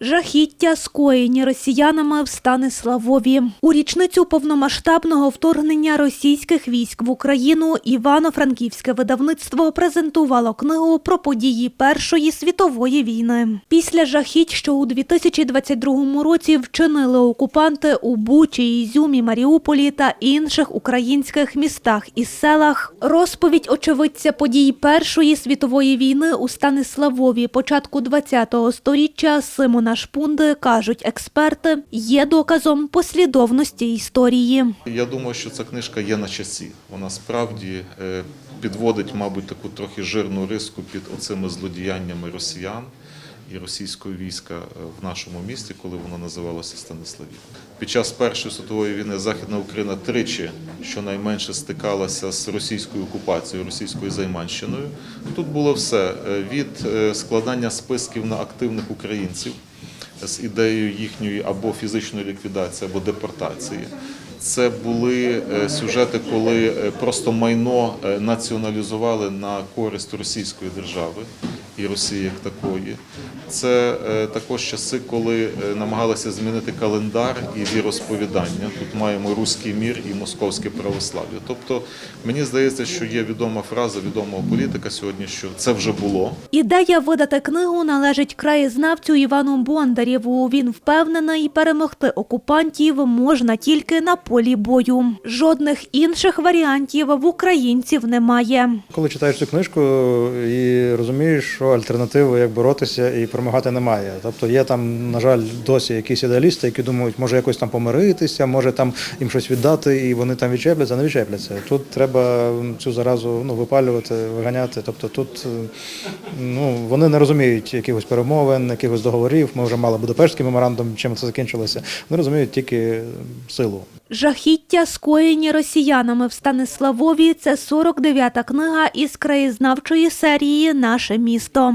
Жахіття скоєні росіянами в Станиславові. У річницю повномасштабного вторгнення російських військ в Україну Івано-Франківське видавництво презентувало книгу про події Першої світової війни. Після жахіть, що у 2022 році вчинили окупанти у Бучі, Ізюмі, Маріуполі та інших українських містах і селах, розповідь очевидця подій Першої світової війни у Станиславові початку 20-го сторіччя Симона Шпунди, кажуть експерти, є доказом послідовності історії. Я думаю, що ця книжка є на часі. Вона справді е, підводить, мабуть, таку трохи жирну риску під оцими злодіяннями росіян і російського війська е, в нашому місті, коли воно називалося Станиславів. Під час Першої світової війни Західна Україна тричі щонайменше стикалася з російською окупацією, російською займанщиною. Тут було все е, від складання списків на активних українців з ідеєю їхньої або фізичної ліквідації, або депортації. Це були е, сюжети, коли е, просто майно е, націоналізували на користь російської держави і Росії як такої. Це е, також часи, коли е, намагалися змінити календар і віросповідання. Тут маємо руський мір і московське православ'я. Тобто мені здається, що є відома фраза відомого політика сьогодні, що це вже було. Ідея видати книгу належить краєзнавцю Івану Бондарєву. Він впевнений, перемогти окупантів можна тільки на полі бою. Жодних інших варіантів в українців немає. Коли читаєш цю книжку і розумієш, що альтернативи, як боротися і перемагати немає. Тобто є там, на жаль, досі якісь ідеалісти, які думають, може якось там помиритися, може там їм щось віддати, і вони там відчепляться, не відчепляться. Тут треба цю заразу ну, випалювати, виганяти. Тобто тут е, ну, вони не розуміють якихось перемовин, якихось договорів. Ми вже мали Будапештський меморандум, чим це закінчилося. Вони розуміють тільки силу. Жахіття, скоєні росіянами в Станиславові, це 49-та книга із краєзнавчої серії Наше місто.